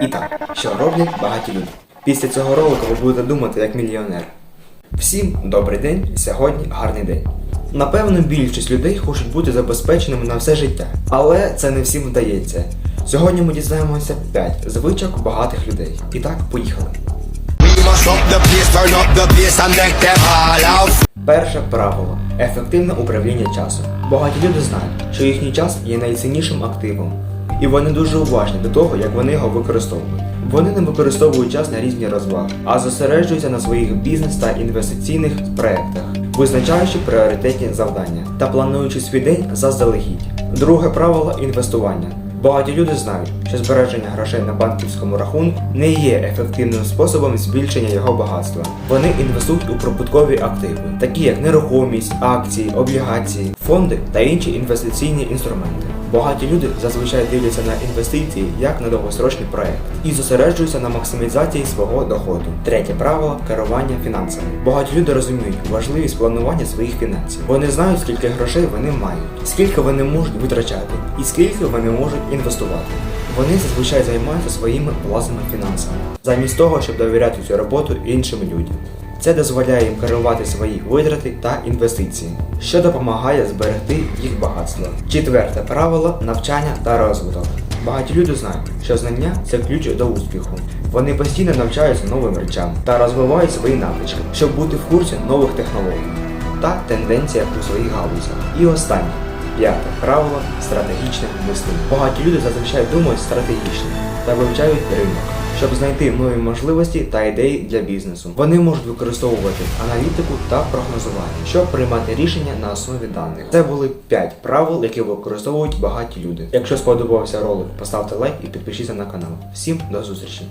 І так, що роблять багаті люди? Після цього ролику ви будете думати як мільйонер. Всім добрий день, сьогодні гарний день. Напевно, більшість людей хочуть бути забезпеченими на все життя, але це не всім вдається. Сьогодні ми дізнаємося 5 звичок багатих людей. І так, поїхали. Перше правило ефективне управління часом. Багаті люди знають, що їхній час є найціннішим активом, і вони дуже уважні до того, як вони його використовують. Вони не використовують час на різні розваги, а зосереджуються на своїх бізнес та інвестиційних проектах, визначаючи пріоритетні завдання та плануючи свій день заздалегідь. Друге правило інвестування. Багаті люди знають, що збереження грошей на банківському рахунку не є ефективним способом збільшення його багатства. Вони інвестують у прибуткові активи, такі як нерухомість, акції, облігації, фонди та інші інвестиційні інструменти. Багаті люди зазвичай дивляться на інвестиції як на довгосрочний проект і зосереджуються на максимізації свого доходу. Третє правило керування фінансами. Багаті люди розуміють важливість планування своїх фінансів. Вони знають, скільки грошей вони мають, скільки вони можуть витрачати і скільки вони можуть інвестувати. Вони зазвичай займаються своїми власними фінансами, замість того, щоб довіряти цю роботу іншим людям. Це дозволяє їм керувати свої витрати та інвестиції, що допомагає зберегти їх багатство. Четверте правило навчання та розвиток. Багаті люди знають, що знання це ключ до успіху. Вони постійно навчаються новим речам та розвивають свої навички, щоб бути в курсі нових технологій та тенденціях у своїх галузях. І останнє. П'яте правило стратегічне мислення. Багаті люди зазвичай думають стратегічно та вивчають ринок, щоб знайти нові можливості та ідеї для бізнесу. Вони можуть використовувати аналітику та прогнозування, щоб приймати рішення на основі даних. Це були 5 правил, які використовують багаті люди. Якщо сподобався ролик, поставте лайк і підпишіться на канал. Всім до зустрічі!